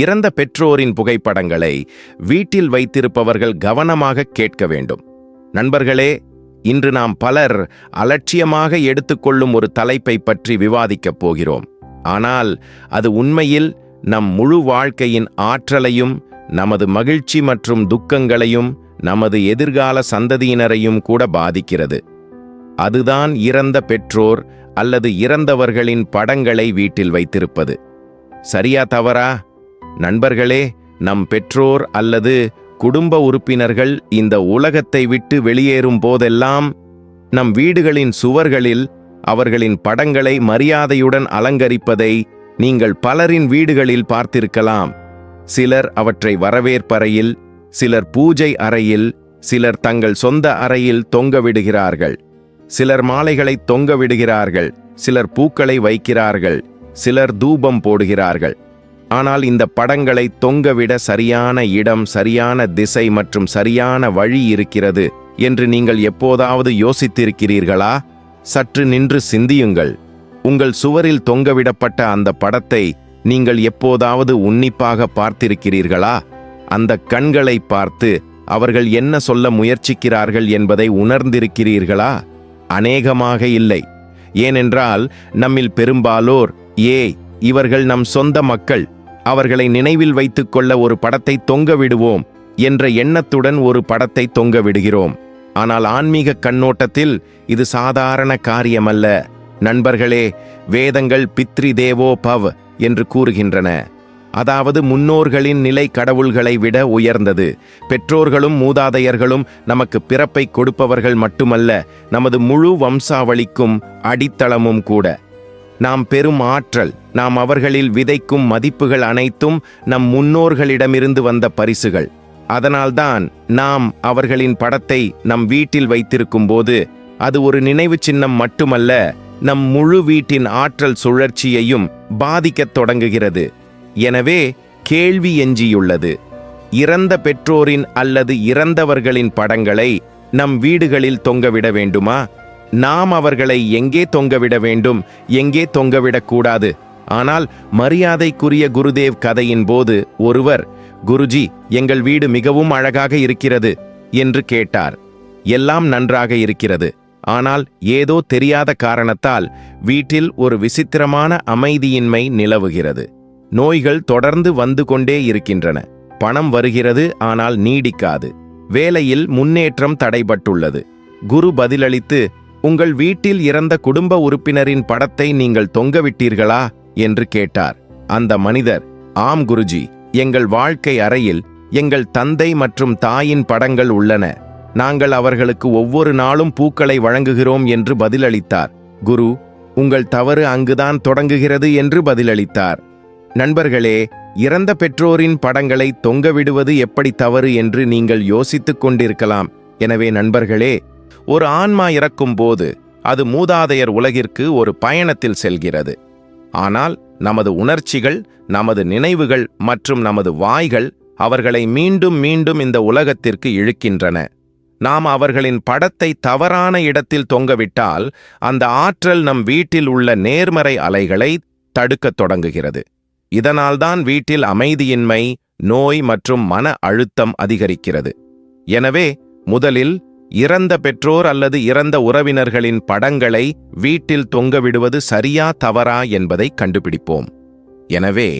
இறந்த பெற்றோரின் புகைப்படங்களை வீட்டில் வைத்திருப்பவர்கள் கவனமாக கேட்க வேண்டும். நண்பர்களே இன்று நாம் பலர் அலட்சியமாக எடுத்துக்கொள்ளும் ஒரு தலைப்பை பற்றி விவாதிக்கப் போகிறோம். ஆனால் அது உண்மையில் நம் முழு வாழ்க்கையின் ஆற்றலையும் நமது மகிழ்ச்சி மற்றும் துக்கங்களையும் நமது எதிர்கால சந்ததியினரையும் கூட பாதிக்கிறது. அதுதான் இறந்த பெற்றோர் அல்லது இறந்தவர்களின் படங்களை வீட்டில் வைத்திருப்பது. சரியா தவறா? நண்பர்களே நம் பெற்றோர் அல்லது குடும்ப உறுப்பினர்கள் இந்த உலகத்தை விட்டு வெளியேறும் போதெல்லாம் நம் வீடுகளின் சுவர்களில் அவர்களின் படங்களை மரியாதையுடன் அலங்கரிப்பதை நீங்கள் பலரின் வீடுகளில் பார்த்திருக்கலாம். சிலர் அவற்றை வரவேற்பறையில் சிலர் பூஜை அறையில் சிலர் தங்கள் சொந்த அறையில் தொங்க விடுகிறார்கள். சிலர் மாலைகளை தொங்க விடுகிறார்கள் சிலர் பூக்களை வைக்கிறார்கள் சிலர் தூபம் போடுகிறார்கள். ஆனால் இந்த படங்களை தொங்கவிட சரியான இடம் சரியான திசை மற்றும் சரியான வழி இருக்கிறது என்று நீங்கள் எப்போதாவது யோசித்திருக்கிறீர்களா? சற்று நின்று சிந்தியுங்கள். உங்கள் சுவரில் தொங்கவிடப்பட்ட அந்த படத்தை நீங்கள் எப்போதாவது உன்னிப்பாக பார்த்திருக்கிறீர்களா? அந்த கண்களை பார்த்து அவர்கள் என்ன சொல்ல முயற்சிக்கிறார்கள் என்பதை உணர்ந்திருக்கிறீர்களா? அநேகமாக இல்லை. ஏனென்றால் நம்மில் பெரும்பாலோர் ஏ இவர்கள் நம் சொந்த மக்கள். அவர்களை நினைவில் வைத்துக்கொள்ள ஒரு படத்தை தொங்க விடுவோம் என்ற எண்ணத்துடன் ஒரு படத்தை தொங்க விடுகிறோம். ஆனால் ஆன்மீக கண்ணோட்டத்தில் இது சாதாரண காரியமல்ல. நண்பர்களே வேதங்கள் பித்ரி தேவோ பவ் என்று கூறுகின்றன. அதாவது முன்னோர்களின் நிலை கடவுள்களை விட உயர்ந்தது. பெற்றோர்களும் மூதாதையர்களும் நமக்கு பிறப்பை கொடுப்பவர்கள் மட்டுமல்ல நமது முழு வம்சாவளிக்கும் அடித்தளமும் கூட. நாம் பெரும் ஆற்றல் நாம் அவர்களில் விதைக்கும் மதிப்புகள் அனைத்தும் நம் முன்னோர்களிடமிருந்து வந்த பரிசுகள். அதனால்தான் நாம் அவர்களின் படத்தை நம் வீட்டில் வைத்திருக்கும் போது அது ஒரு நினைவு சின்னம் மட்டுமல்ல நம் முழு வீட்டின் ஆற்றல் சுழற்சியையும் பாதிக்கத் தொடங்குகிறது. எனவே கேள்வி எஞ்சியுள்ளது. இறந்த பெற்றோரின் அல்லது இறந்தவர்களின் படங்களை நம் வீடுகளில் தொங்கவிட வேண்டுமா? நாம் அவர்களை எங்கே தொங்கவிட வேண்டும் எங்கே தொங்கவிடக்கூடாது ஆனால் மரியாதைக்குரிய குருதேவ் கதையின் போது ஒருவர் குருஜி எங்கள் வீடு மிகவும் அழகாக இருக்கிறது என்று கேட்டார். எல்லாம் நன்றாக இருக்கிறது. ஆனால் ஏதோ தெரியாத காரணத்தால் வீட்டில் ஒரு விசித்திரமான அமைதியின்மை நிலவுகிறது. நோய்கள் தொடர்ந்து வந்து கொண்டே இருக்கின்றன. பணம் வருகிறது ஆனால் நீடிக்காது. வேலையில் முன்னேற்றம் தடைபட்டுள்ளது. குரு பதிலளித்து உங்கள் வீட்டில் இறந்த குடும்ப உறுப்பினரின் படத்தை நீங்கள் தொங்கவிட்டீர்களா? என்று கேட்டார். அந்த மனிதர் ஆம் குருஜி எங்கள் வாழ்க்கை அறையில் எங்கள் தந்தை மற்றும் தாயின் படங்கள் உள்ளன. நாங்கள் அவர்களுக்கு ஒவ்வொரு நாளும் பூக்களை வழங்குகிறோம் என்று பதிலளித்தார். குரு உங்கள் தவறு அங்குதான் தொடங்குகிறது என்று பதிலளித்தார். நண்பர்களே இறந்த பெற்றோரின் படங்களை தொங்கவிடுவது எப்படி தவறு? என்று நீங்கள் யோசித்துக் கொண்டிருக்கலாம். எனவே நண்பர்களே ஒரு ஆன்மா இறக்கும் போது அது மூதாதையர் உலகிற்கு ஒரு பயணத்தில் செல்கிறது. ஆனால் நமது உணர்ச்சிகள் நமது நினைவுகள் மற்றும் நமது வாய்கள் அவர்களை மீண்டும் மீண்டும் இந்த உலகத்திற்கு இழுக்கின்றன. நாம் அவர்களின் படத்தை தவறான இடத்தில் தொங்கவிட்டால் அந்த ஆற்றல் நம் வீட்டில் உள்ள நேர்மறை அலைகளை தடுக்கத் தொடங்குகிறது. இதனால்தான் வீட்டில் அமைதியின்மை நோய் மற்றும் மன அழுத்தம் அதிகரிக்கிறது. எனவே முதலில் இறந்த பெற்றோர் அல்லது இறந்த உறவினர்களின் படங்களை வீட்டில் தொங்கவிடுவது சரியா தவறா என்பதை கண்டுபிடிப்போம். எனவே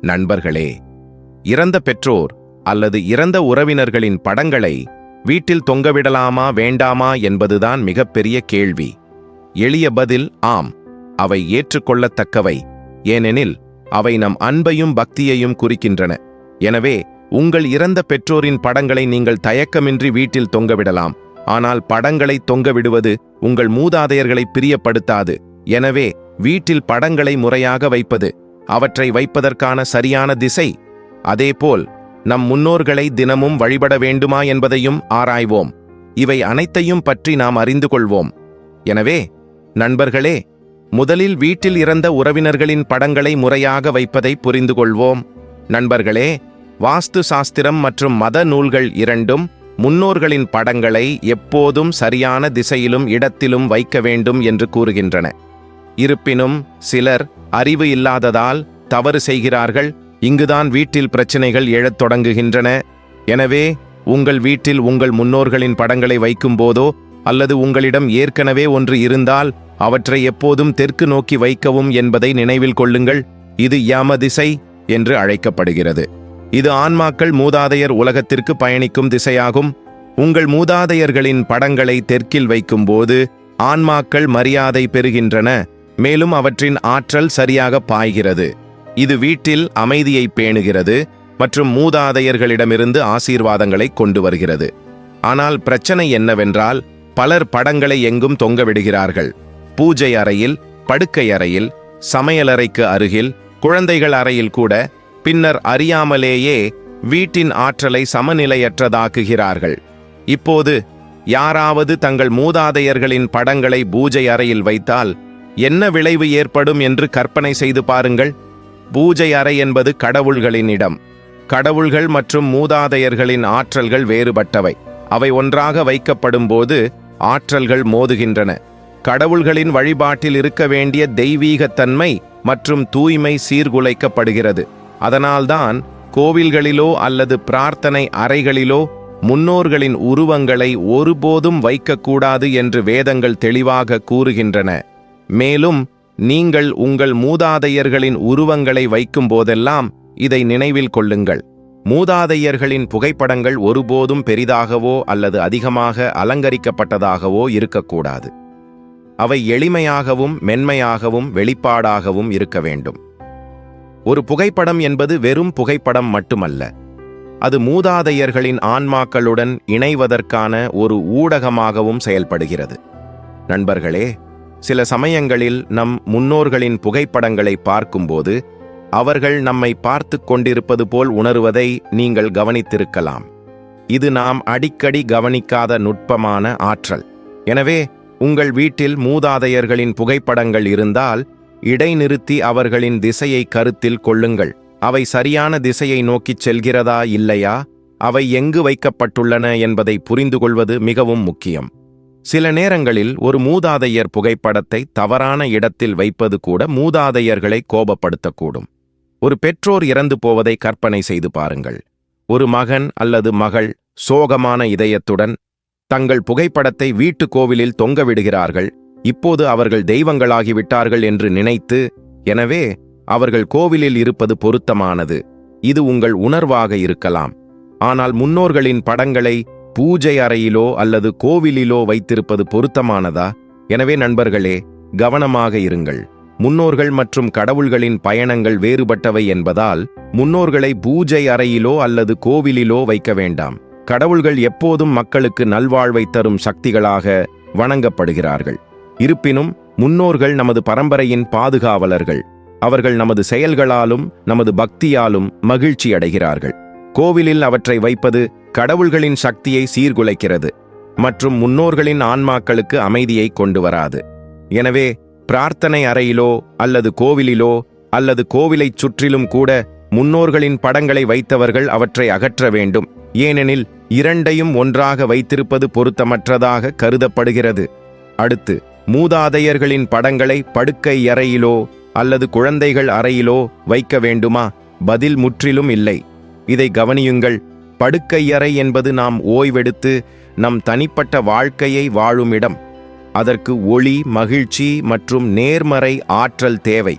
நண்பர்களே இறந்த பெற்றோர் அல்லது இறந்த உறவினர்களின் படங்களை வீட்டில் தொங்கவிடலாமா வேண்டாமா என்பதுதான் மிகப்பெரிய கேள்வி. எளிய பதில் ஆம் அவை ஏற்றுக்கொள்ளத்தக்கவை. ஏனெனில் அவை நம் அன்பையும் பக்தியையும் குறிக்கின்றன. எனவே உங்கள் இறந்த பெற்றோரின் படங்களை நீங்கள் தயக்கமின்றி வீட்டில் தொங்கவிடலாம் ஆனால் படங்களை தொங்கவிடுவது உங்கள் மூதாதையர்களை பிரியப்படுத்தாது. எனவே வீட்டில் படங்களை முறையாக வைப்பது அவற்றை வைப்பதற்கான சரியான திசை. அதேபோல் நம் முன்னோர்களை தினமும் வழிபட வேண்டுமா என்பதையும் ஆராய்வோம். இவை அனைத்தையும் பற்றி நாம் அறிந்து கொள்வோம். எனவே நண்பர்களே முதலில் வீட்டில் இறந்த உறவினர்களின் படங்களை முறையாக வைப்பதை புரிந்து கொள்வோம் நண்பர்களே வாஸ்து சாஸ்திரம் மற்றும் மத நூல்கள் இரண்டும் முன்னோர்களின் படங்களை எப்போதும் சரியான திசையிலும் இடத்திலும் வைக்க வேண்டும் என்று கூறுகின்றன. இருப்பினும் சிலர் அறிவு இல்லாததால் தவறு செய்கிறார்கள் இங்குதான் வீட்டில் பிரச்சனைகள் எழத் தொடங்குகின்றன. எனவே உங்கள் வீட்டில் உங்கள் முன்னோர்களின் படங்களை வைக்கும்போதோ அல்லது உங்களிடம் ஏற்கனவே ஒன்று இருந்தால் அவற்றை எப்போதும் தெற்கு நோக்கி வைக்கவும் என்பதை நினைவில் கொள்ளுங்கள். இது யம திசை என்று அழைக்கப்படுகிறது. இது ஆன்மாக்கள் மூதாதையர் உலகத்திற்கு பயணிக்கும் திசையாகும். உங்கள் மூதாதையர்களின் படங்களை தெற்கில் வைக்கும்போது ஆன்மாக்கள் மரியாதை பெறுகின்றன. மேலும் அவற்றின் ஆற்றல் சரியாக பாய்கிறது. இது வீட்டில் அமைதியை பேணுகிறது மற்றும் மூதாதையர்களிடமிருந்து ஆசீர்வாதங்களை கொண்டு வருகிறது. ஆனால் பிரச்சனை என்னவென்றால் பலர் படங்களை எங்கும் தொங்கவிடுகிறார்கள் பூஜை அறையில் படுக்கை அறையில் சமையலறைக்கு அருகில் குழந்தைகள் அறையில் கூட பின்னர் அறியாமலேயே வீட்டின் ஆற்றலை சமநிலையற்றதாக்குகிறார்கள். இப்போது யாராவது தங்கள் மூதாதையர்களின் படங்களை பூஜை அறையில் வைத்தால் என்ன விளைவு ஏற்படும் என்று கற்பனை செய்து பாருங்கள். பூஜை அறை என்பது கடவுள்களின் இடம். கடவுள்கள் மற்றும் மூதாதையர்களின் ஆற்றல்கள் வேறுபட்டவை. அவை ஒன்றாக வைக்கப்படும் போது ஆற்றல்கள் மோதுகின்றன. கடவுள்களின் வழிபாட்டில் இருக்க வேண்டிய தெய்வீகத்தன்மை மற்றும் தூய்மை சீர்குலைக்கப்படுகிறது. அதனால்தான் கோவில்களிலோ அல்லது பிரார்த்தனை அறைகளிலோ முன்னோர்களின் உருவங்களை ஒருபோதும் வைக்கக்கூடாது என்று வேதங்கள் தெளிவாக கூறுகின்றன. மேலும் நீங்கள் உங்கள் மூதாதையர்களின் உருவங்களை வைக்கும் போதெல்லாம் இதை நினைவில் கொள்ளுங்கள். மூதாதையர்களின் புகைப்படங்கள் ஒருபோதும் பெரிதாகவோ அல்லது அதிகமாக அலங்கரிக்கப்பட்டதாகவோ இருக்கக்கூடாது. அவை எளிமையாகவும் மென்மையாகவும் வெளிப்பாடாகவும் இருக்க வேண்டும். ஒரு புகைப்படம் என்பது வெறும் புகைப்படம் மட்டுமல்ல. அது மூதாதையர்களின் ஆன்மாக்களுடன் இணைவதற்கான ஒரு ஊடகமாகவும் செயல்படுகிறது. நண்பர்களே சில சமயங்களில் நம் முன்னோர்களின் புகைப்படங்களை பார்க்கும்போது அவர்கள் நம்மை பார்த்து கொண்டிருப்பது போல் உணருவதை நீங்கள் கவனித்திருக்கலாம். இது நாம் அடிக்கடி கவனிக்காத நுட்பமான ஆற்றல். எனவே உங்கள் வீட்டில் மூதாதையர்களின் புகைப்படங்கள் இருந்தால் இடைநிறுத்தி அவர்களின் திசையை கருத்தில் கொள்ளுங்கள். அவை சரியான திசையை நோக்கிச் செல்கிறதா இல்லையா? அவை எங்கு வைக்கப்பட்டுள்ளன என்பதை புரிந்து கொள்வது மிகவும் முக்கியம். சில நேரங்களில் ஒரு மூதாதையர் புகைப்படத்தை தவறான இடத்தில் வைப்பது கூட மூதாதையர்களை கோபப்படுத்தக்கூடும். ஒரு பெற்றோர் இறந்து போவதை கற்பனை செய்து பாருங்கள். ஒரு மகன் அல்லது மகள் சோகமான இதயத்துடன் தங்கள் புகைப்படத்தை வீட்டு கோவிலில் தொங்கவிடுகிறார்கள் இப்போது அவர்கள் தெய்வங்களாகிவிட்டார்கள் என்று நினைத்து எனவே அவர்கள் கோவிலில் இருப்பது பொருத்தமானது. இது உங்கள் உணர்வாக இருக்கலாம். ஆனால் முன்னோர்களின் படங்களை பூஜை அறையிலோ அல்லது கோவிலிலோ வைத்திருப்பது பொருத்தமானதா? எனவே நண்பர்களே கவனமாக இருங்கள். முன்னோர்கள் மற்றும் கடவுள்களின் பயணங்கள் வேறுபட்டவை என்பதால் முன்னோர்களை பூஜை அறையிலோ அல்லது கோவிலிலோ வைக்க வேண்டாம். கடவுள்கள் எப்போதும் மக்களுக்கு நல்வாழ்வை தரும் சக்திகளாக வணங்கப்படுகிறார்கள். இருப்பினும் முன்னோர்கள் நமது பரம்பரையின் பாதுகாவலர்கள். அவர்கள் நமது செயல்களாலும் நமது பக்தியாலும் மகிழ்ச்சி அடைகிறார்கள். கோவிலில் அவற்றை வைப்பது கடவுள்களின் சக்தியை சீர்குலைக்கிறது. மற்றும் முன்னோர்களின் ஆன்மாக்களுக்கு அமைதியை கொண்டு வராது. எனவே பிரார்த்தனை அறையிலோ அல்லது கோவிலிலோ அல்லது கோவிலைச் சுற்றிலும் கூட முன்னோர்களின் படங்களை வைத்தவர்கள் அவற்றை அகற்ற வேண்டும். ஏனெனில் இரண்டையும் ஒன்றாக வைத்திருப்பது பொருத்தமற்றதாக கருதப்படுகிறது. அடுத்து மூதாதையர்களின் படங்களை படுக்கை அறையிலோ அல்லது குழந்தைகள் அறையிலோ வைக்க வேண்டுமா? பதில் முற்றிலும் இல்லை. இதை கவனியுங்கள். படுக்கையறை என்பது நாம் ஓய்வெடுத்து நம் தனிப்பட்ட வாழ்க்கையை வாழும் இடம். அதற்கு ஒளி மகிழ்ச்சி மற்றும் நேர்மறை ஆற்றல் தேவை.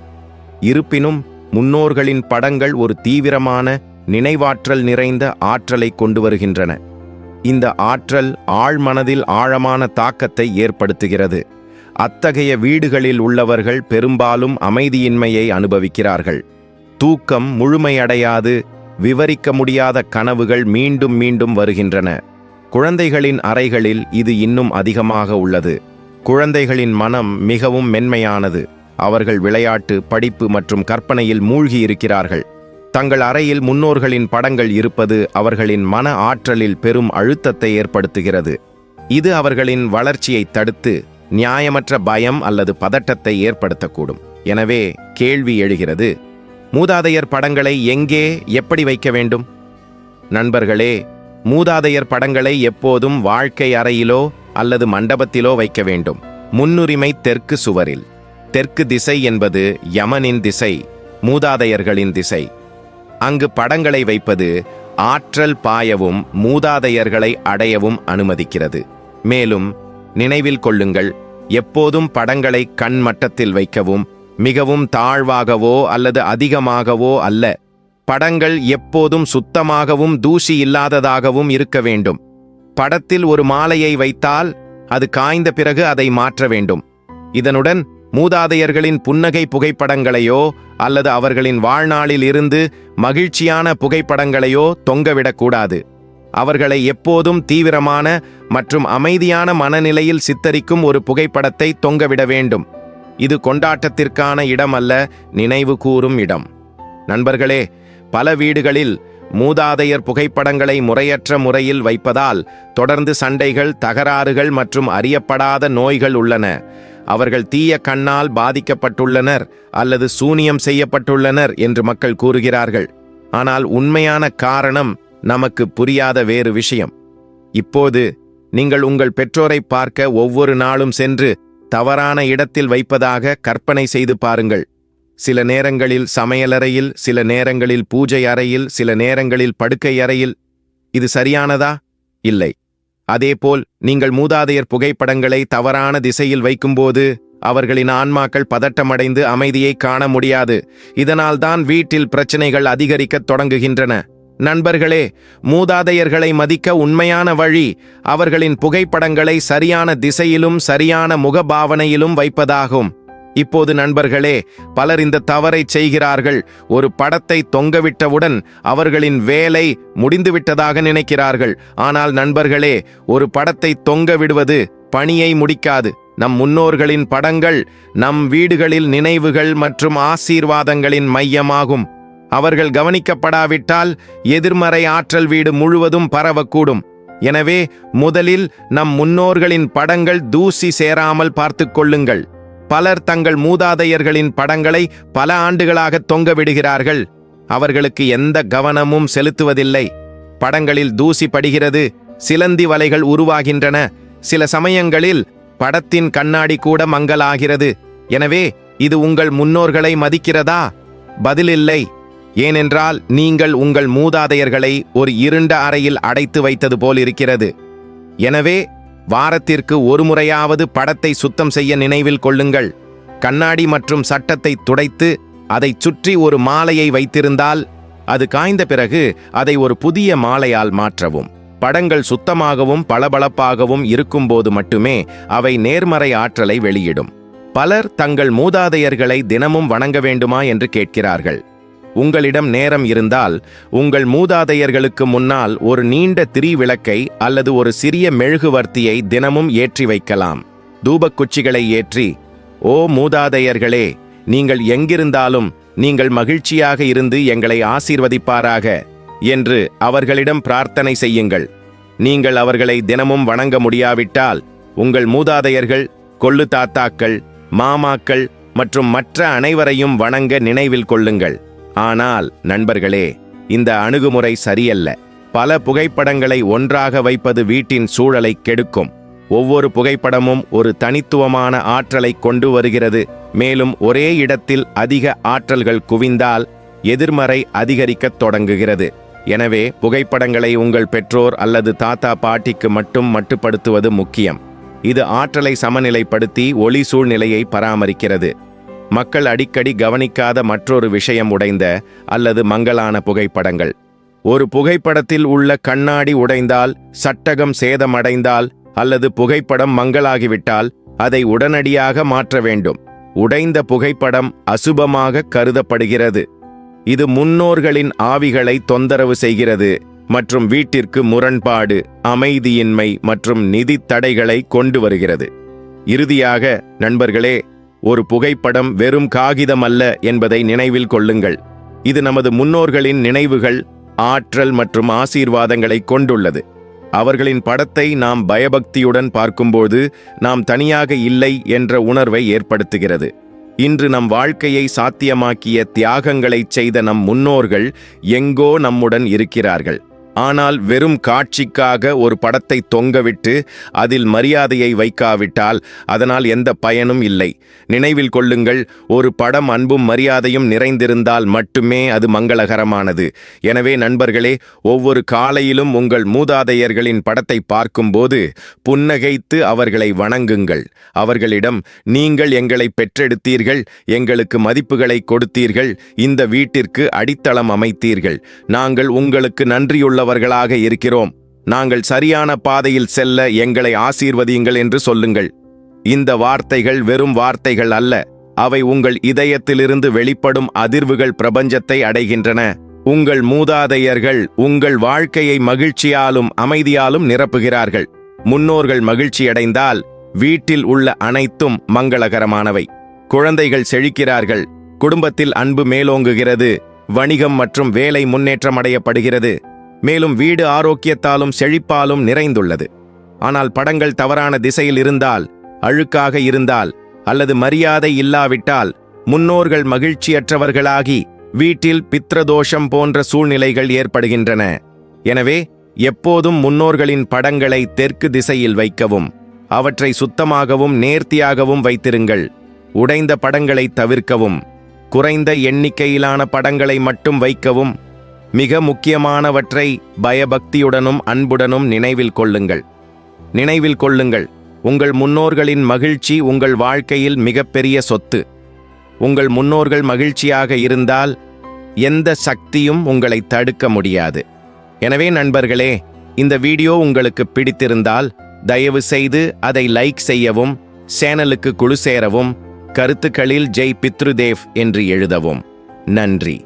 இருப்பினும் முன்னோர்களின் படங்கள் ஒரு தீவிரமான நினைவாற்றல் நிறைந்த ஆற்றலை கொண்டு வருகின்றன. இந்த ஆற்றல் ஆழ்மனதில் ஆழமான தாக்கத்தை ஏற்படுத்துகிறது. அத்தகைய வீடுகளில் உள்ளவர்கள் பெரும்பாலும் அமைதியின்மையை அனுபவிக்கிறார்கள். தூக்கம் முழுமையடையாது விவரிக்க முடியாத கனவுகள் மீண்டும் மீண்டும் வருகின்றன. குழந்தைகளின் அறைகளில் இது இன்னும் அதிகமாக உள்ளது. குழந்தைகளின் மனம் மிகவும் மென்மையானது. அவர்கள் விளையாட்டு படிப்பு மற்றும் கற்பனையில் மூழ்கி இருக்கிறார்கள் தங்கள் அறையில் முன்னோர்களின் படங்கள் இருப்பது அவர்களின் மன ஆற்றலில் பெரும் அழுத்தத்தை ஏற்படுத்துகிறது. இது அவர்களின் வளர்ச்சியை தடுத்து நியாயமற்ற பயம் அல்லது பதட்டத்தை ஏற்படுத்தக்கூடும். எனவே கேள்வி எழுகிறது மூதாதையர் படங்களை எங்கே எப்படி வைக்க வேண்டும்? நண்பர்களே மூதாதையர் படங்களை எப்போதும் வாழ்க்கை அறையிலோ அல்லது மண்டபத்திலோ வைக்க வேண்டும். முன்னுரிமை தெற்கு சுவரில். தெற்கு திசை என்பது யமனின் திசை மூதாதையர்களின் திசை. அங்கு படங்களை வைப்பது ஆற்றல் பாயவும் மூதாதையர்களை அடையவும் அனுமதிக்கிறது. மேலும் நினைவில் கொள்ளுங்கள். எப்போதும் படங்களை கண் மட்டத்தில் வைக்கவும் மிகவும் தாழ்வாகவோ அல்லது அதிகமாகவோ அல்ல. படங்கள் எப்போதும் சுத்தமாகவும் தூசி இல்லாததாகவும் இருக்க வேண்டும். படத்தில் ஒரு மாலையை வைத்தால் அது காய்ந்த பிறகு அதை மாற்ற வேண்டும். இதனுடன் மூதாதையர்களின் புன்னகை புகைப்படங்களையோ அல்லது அவர்களின் வாழ்நாளில் இருந்து மகிழ்ச்சியான புகைப்படங்களையோ தொங்கவிடக்கூடாது. அவர்களை எப்போதும் தீவிரமான மற்றும் அமைதியான மனநிலையில் சித்தரிக்கும் ஒரு புகைப்படத்தை தொங்கவிட வேண்டும். இது கொண்டாட்டத்திற்கான இடம் அல்ல நினைவு கூறும் இடம். நண்பர்களே பல வீடுகளில் மூதாதையர் புகைப்படங்களை முறையற்ற முறையில் வைப்பதால் தொடர்ந்து சண்டைகள் தகராறுகள் மற்றும் அறியப்படாத நோய்கள் உள்ளன. அவர்கள் தீய கண்ணால் பாதிக்கப்பட்டுள்ளனர் அல்லது சூனியம் செய்யப்பட்டுள்ளனர் என்று மக்கள் கூறுகிறார்கள். ஆனால் உண்மையான காரணம் நமக்கு புரியாத வேறு விஷயம். இப்போது நீங்கள் உங்கள் பெற்றோரை பார்க்க ஒவ்வொரு நாளும் சென்று தவறான இடத்தில் வைப்பதாக கற்பனை செய்து பாருங்கள். சில நேரங்களில் சமையலறையில் சில நேரங்களில் பூஜை அறையில் சில நேரங்களில் படுக்கை அறையில். இது சரியானதா? இல்லை. அதேபோல் நீங்கள் மூதாதையர் புகைப்படங்களை தவறான திசையில் வைக்கும்போது அவர்களின் ஆன்மாக்கள் பதட்டமடைந்து அமைதியை காண முடியாது. இதனால்தான் வீட்டில் பிரச்சனைகள் அதிகரிக்கத் தொடங்குகின்றன. நண்பர்களே மூதாதையர்களை மதிக்க உண்மையான வழி அவர்களின் புகைப்படங்களை சரியான திசையிலும் சரியான முகபாவனையிலும் வைப்பதாகும். இப்போது நண்பர்களே பலர் இந்த தவறை செய்கிறார்கள். ஒரு படத்தை தொங்கவிட்டவுடன் அவர்களின் வேலை முடிந்துவிட்டதாக நினைக்கிறார்கள். ஆனால் நண்பர்களே ஒரு படத்தை தொங்க விடுவது பணியை முடிக்காது. நம் முன்னோர்களின் படங்கள் நம் வீடுகளில் நினைவுகள் மற்றும் ஆசீர்வாதங்களின் மையமாகும். அவர்கள் கவனிக்கப்படாவிட்டால் எதிர்மறை ஆற்றல் வீடு முழுவதும் பரவக்கூடும். எனவே முதலில் நம் முன்னோர்களின் படங்கள் தூசி சேராமல் பார்த்துக்கொள்ளுங்கள் பலர் தங்கள் மூதாதையர்களின் படங்களை பல ஆண்டுகளாக தொங்க விடுகிறார்கள். அவர்களுக்கு எந்த கவனமும் செலுத்துவதில்லை. படங்களில் தூசி படுகிறது சிலந்தி வலைகள் உருவாகின்றன. சில சமயங்களில் படத்தின் கண்ணாடி கூட மங்கலாகிறது. எனவே இது உங்கள் முன்னோர்களை மதிக்கிறதா? பதிலில்லை. ஏனென்றால் நீங்கள் உங்கள் மூதாதையர்களை ஒரு இருண்ட அறையில் அடைத்து வைத்தது போல் இருக்கிறது எனவே வாரத்திற்கு ஒரு முறையாவது படத்தை சுத்தம் செய்ய நினைவில் கொள்ளுங்கள். கண்ணாடி மற்றும் சட்டத்தை துடைத்து அதைச் சுற்றி ஒரு மாலையை வைத்திருந்தால் அது காய்ந்த பிறகு அதை ஒரு புதிய மாலையால் மாற்றவும். படங்கள் சுத்தமாகவும் பளபளப்பாகவும் இருக்கும்போது மட்டுமே அவை நேர்மறை ஆற்றலை வெளியிடும். பலர் தங்கள் மூதாதையர்களை தினமும் வணங்க வேண்டுமா என்று கேட்கிறார்கள். உங்களிடம் நேரம் இருந்தால் உங்கள் மூதாதையர்களுக்கு முன்னால் ஒரு நீண்ட திரிவிளக்கை அல்லது ஒரு சிறிய மெழுகுவர்த்தியை தினமும் ஏற்றி வைக்கலாம். தூபக்குச்சிகளை ஏற்றி ஓ மூதாதையர்களே நீங்கள் எங்கிருந்தாலும் நீங்கள் மகிழ்ச்சியாக இருந்து எங்களை ஆசீர்வதிப்பாராக என்று அவர்களிடம் பிரார்த்தனை செய்யுங்கள். நீங்கள் அவர்களை தினமும் வணங்க முடியாவிட்டால் உங்கள் மூதாதையர்கள் கொள்ளு தாத்தாக்கள் மாமாக்கள் மற்றும் மற்ற அனைவரையும் வணங்க நினைவில் கொள்ளுங்கள். ஆனால் நண்பர்களே இந்த அணுகுமுறை சரியல்ல. பல புகைப்படங்களை ஒன்றாக வைப்பது வீட்டின் சூழலை கெடுக்கும். ஒவ்வொரு புகைப்படமும் ஒரு தனித்துவமான ஆற்றலை கொண்டு வருகிறது. மேலும் ஒரே இடத்தில் அதிக ஆற்றல்கள் குவிந்தால் எதிர்மறை அதிகரிக்கத் தொடங்குகிறது. எனவே புகைப்படங்களை உங்கள் பெற்றோர் அல்லது தாத்தா பாட்டிக்கு மட்டும் மட்டுப்படுத்துவது முக்கியம். இது ஆற்றலை சமநிலைப்படுத்தி ஒளி சூழ்நிலையை பராமரிக்கிறது. மக்கள் அடிக்கடி கவனிக்காத மற்றொரு விஷயம் உடைந்த அல்லது மங்கலான புகைப்படங்கள். ஒரு புகைப்படத்தில் உள்ள கண்ணாடி உடைந்தால் சட்டகம் சேதமடைந்தால் அல்லது புகைப்படம் மங்கலாகிவிட்டால் அதை உடனடியாக மாற்ற வேண்டும். உடைந்த புகைப்படம் அசுபமாக கருதப்படுகிறது. இது முன்னோர்களின் ஆவிகளை தொந்தரவு செய்கிறது மற்றும் வீட்டிற்கு முரண்பாடு அமைதியின்மை மற்றும் நிதி தடைகளை கொண்டு வருகிறது. இறுதியாக நண்பர்களே ஒரு புகைப்படம் வெறும் காகிதம் அல்ல என்பதை நினைவில் கொள்ளுங்கள். இது நமது முன்னோர்களின் நினைவுகள் ஆற்றல் மற்றும் ஆசீர்வாதங்களை கொண்டுள்ளது. அவர்களின் படத்தை நாம் பயபக்தியுடன் பார்க்கும்போது நாம் தனியாக இல்லை என்ற உணர்வை ஏற்படுத்துகிறது. இன்று நம் வாழ்க்கையை சாத்தியமாக்கிய தியாகங்களைச் செய்த நம் முன்னோர்கள் எங்கோ நம்முடன் இருக்கிறார்கள். ஆனால் வெறும் காட்சிக்காக ஒரு படத்தை தொங்கவிட்டு அதில் மரியாதையை வைக்காவிட்டால் அதனால் எந்த பயனும் இல்லை. நினைவில் கொள்ளுங்கள் ஒரு படம் அன்பும் மரியாதையும் நிறைந்திருந்தால் மட்டுமே அது மங்களகரமானது. எனவே நண்பர்களே ஒவ்வொரு காலையிலும் உங்கள் மூதாதையர்களின் படத்தை பார்க்கும்போது புன்னகைத்து அவர்களை வணங்குங்கள். அவர்களிடம் நீங்கள் எங்களை பெற்றெடுத்தீர்கள் எங்களுக்கு மதிப்புகளை கொடுத்தீர்கள் இந்த வீட்டிற்கு அடித்தளம் அமைத்தீர்கள். நாங்கள் உங்களுக்கு நன்றியுள்ளவர்களாக இருக்கிறோம். நாங்கள் சரியான பாதையில் செல்ல எங்களை ஆசீர்வதியுங்கள் என்று சொல்லுங்கள். இந்த வார்த்தைகள் வெறும் வார்த்தைகள் அல்ல. அவை உங்கள் இதயத்திலிருந்து வெளிப்படும் அதிர்வுகள் பிரபஞ்சத்தை அடைகின்றன. உங்கள் மூதாதையர்கள் உங்கள் வாழ்க்கையை மகிழ்ச்சியாலும் அமைதியாலும் நிரப்புகிறார்கள். முன்னோர்கள் மகிழ்ச்சியடைந்தால் வீட்டில் உள்ள அனைத்தும் மங்களகரமானவை. குழந்தைகள் செழிக்கிறார்கள். குடும்பத்தில் அன்பு மேலோங்குகிறது. வணிகம் மற்றும் வேலை முன்னேற்றம் அடையப்படுகிறது. மேலும் வீடு ஆரோக்கியத்தாலும் செழிப்பாலும் நிறைந்துள்ளது. ஆனால் படங்கள் தவறான திசையில் இருந்தால் அழுக்காக இருந்தால் அல்லது மரியாதை இல்லாவிட்டால் முன்னோர்கள் மகிழ்ச்சியற்றவர்களாகி வீட்டில் பித்ரதோஷம் போன்ற சூழ்நிலைகள் ஏற்படுகின்றன. எனவே எப்போதும் முன்னோர்களின் படங்களை தெற்கு திசையில் வைக்கவும் அவற்றை சுத்தமாகவும் நேர்த்தியாகவும் வைத்திருங்கள். உடைந்த படங்களை தவிர்க்கவும் குறைந்த எண்ணிக்கையிலான படங்களை மட்டும் வைக்கவும் மிக முக்கியமானவற்றை பயபக்தியுடனும் அன்புடனும் நினைவில் கொள்ளுங்கள். நினைவில் கொள்ளுங்கள். உங்கள் முன்னோர்களின் மகிழ்ச்சி உங்கள் வாழ்க்கையில் மிகப்பெரிய சொத்து. உங்கள் முன்னோர்கள் மகிழ்ச்சியாக இருந்தால் எந்த சக்தியும் உங்களை தடுக்க முடியாது. எனவே நண்பர்களே இந்த வீடியோ உங்களுக்கு பிடித்திருந்தால் தயவு செய்து அதை லைக் செய்யவும் சேனலுக்கு குழு சேரவும் கருத்துக்களில் ஜெய் பித்ருதேவ் என்று எழுதவும். நன்றி.